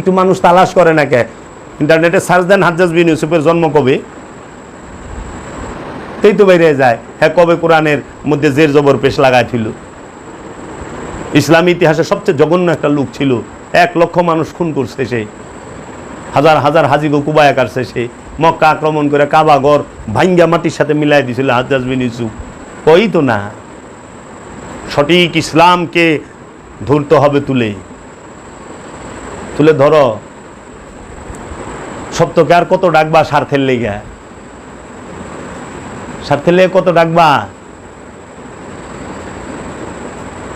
একটু মানুষ তালাশ করে না কে ইন্টারনেটে সার্চ দেন হাজ্জাজ বিন ইউসুফের জন্ম কবে। এই তো বেরিয়ে যায়। হ্যাঁ কবে কোরআনের মধ্যে জের জবর পেশ লাগাইছিল ইসলামী ইতিহাসে সবচেয়ে জঘন্য একটা লোক ছিল। এক লক্ষ মানুষ খুন করছে সে। হাজার হাজার হাজিগো কুবায়া কাটছে সে মক্কা আক্রমণ করে কাবাগর ভাঙ্গা মাটির সাথে মিলাই দিছিল হাজ্জাজ বিন ইউসুফ। কই তো না? সঠিক ইসলামকে ধরতে হবে তুলে। তুলে ধরো। সপ্তকে আর কত ডাকবা স্বার্থের লেগে? স্বার্থের লেগে কত ডাকবা?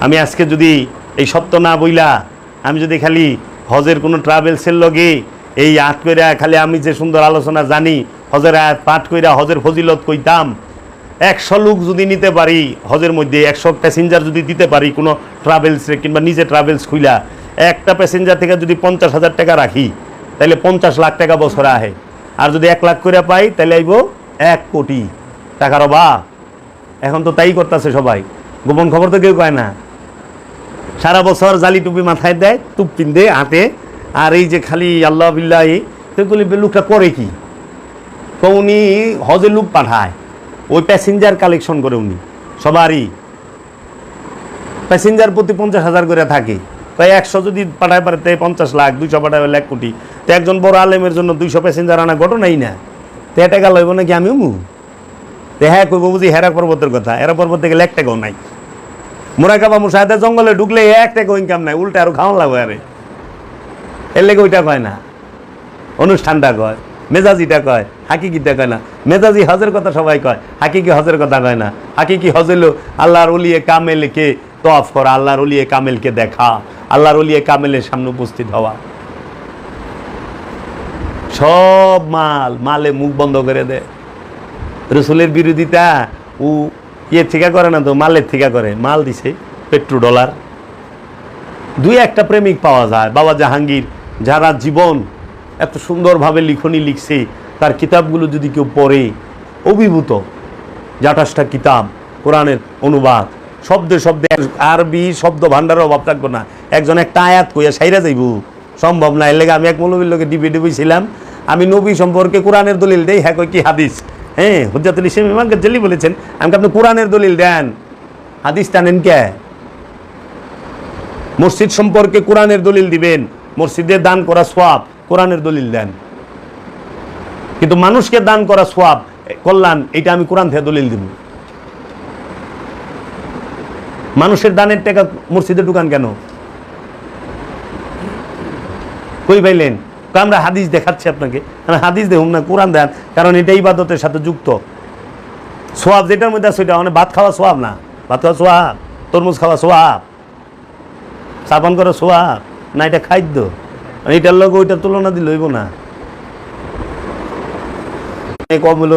আমি আজকে যদি এই সত্য না বইলা, আমি যদি খালি হজের কোনো ট্রাভেলসের লগে এই আট কইরা, খালি আমি যে সুন্দর আলোচনা জানি, হজের আয়াত পাঠ কইরা, হজের ফজিলত কইতাম, একশো লোক যদি নিতে পারি, হজের মধ্যে একশো প্যাসেঞ্জার যদি দিতে পারি কোনো ট্রাভেলসে কিংবা নিজে ট্রাভেলস খুইলা একটা প্যাসেঞ্জার থেকে যদি পঞ্চাশ হাজার টাকা রাখি, তাহলে পঞ্চাশ লাখ টাকা বছরে আহে। আর যদি এক লাখ করে পাই, তাহলে আইব এক কোটি টাকার অভাব। এখন তো তাই করতেছে সবাই। গোপন খবর তো কেউ কয় না। সারা বছর জালি টুপি মাথায় দেয় টুপ পিন্দে হাতে আর এই যে খালি আল্লাহ বিল্লাহ সেগুলি লোকটা করে কি? তো উনি হজে লোক পাঠায়। ওই প্যাসেঞ্জার কালেকশন করে উনি। সবারই। প্যাসেঞ্জার প্রতি পঞ্চাশ হাজার করে থাকে। তাই একশো যদি পাঠায় পারে তাই পঞ্চাশ লাখ, দুইশো পাঠায় এক কোটি। তো একজন বড় আলেমের জন্য দুইশো প্যাসেঞ্জার আনা ঘটনাই না তো এটা গেল হইব নাকি আমি মু তো হ্যাঁ কইব বুঝি হেরা পর্বতের কথা, হেরা পর্বত থেকে এক টাকাও নাই। মোরাকাবা মুসাহেদা জঙ্গলে ঢুকলে এক টাকা ইনকাম নাই, উল্টা আরও খাওয়ান লাগবে আরে। এর লেগে ওইটা কয় না। অনুষ্ঠানটা কয়, মেজাজিটা কয় হাকিকিটা কয় না। মেজাজি হজের কথা সবাই কয়, হাকিকি হজের কথা কয় না। হাকিকি হজ হলো আল্লাহর অলিয়ে কামেলকে তফ করা, আল্লাহর অলিয়ে কামেলকে দেখা, আল্লাহর অলিয়ে কামেলের সামনে উপস্থিত হওয়া। সব মাল, মালে মুখ বন্ধ করে দেয় রসুলের বিরোধিতা, ও ইয়ে ঠিকা করে না তো, মালের ঠিকা করে। মাল দিছে, পেট্রো ডলার। দুই একটা প্রেমিক পাওয়া যায়, বাবা জাহাঙ্গীর, যারা জীবন এত সুন্দরভাবে লিখনি লিখছে, তার কিতাবগুলো যদি কেউ পড়ে, অভিভূত। যে আঠাশটা কিতাব, কোরআনের অনুবাদ। শব্দে শব্দে আরবি শব্দ ভাণ্ডারের অভাব থাকব না। একজন একটা আয়াত কইয়া সাইরা যাইব। সম্ভব না, এর লেগে আমি এক মৌলবীর লোকে ডিবি ডিবি ছিলাম। আমি নবী সম্পর্কে কোরআনের দলিল দেই হ্যাঁ কই কি হাদিস? হ্যাঁ হুজাতুল ইসলাম ইমান গজ্জালি বলেছেন আমাকে আপনি কোরআনের দলিল দেন? হাদিস টানেন কে? মসজিদ সম্পর্কে কোরআনের দলিল দিবেন, মসজিদে দান করা সোয়াব কোরআনের দলিল দেন। কিন্তু মানুষকে দান করা সোয়াব কল্যাণ, এটা আমি কোরআন থেকে দলিল দিব। মানুষের দানের টাকা মসজিদে ঢুকান কেন? কই পাইলেন? আমরা হাদিস দেখাচ্ছি আপনাকে। হাদিস দেখুন না, কোরআন দেন কারণ এটা ইবাদতের সাথে যুক্ত। সোয়াব যেটার মধ্যে আছে ওইটা মানে ভাত খাওয়া সোয়াব না। ভাত খাওয়া সোয়াব, তরমুজ খাওয়া সোয়াব স্থাপন করা সোয়াব, না এটা খাদ্য। এটার লগে ওইটার তুলনা দিলে হইব না। কম হলো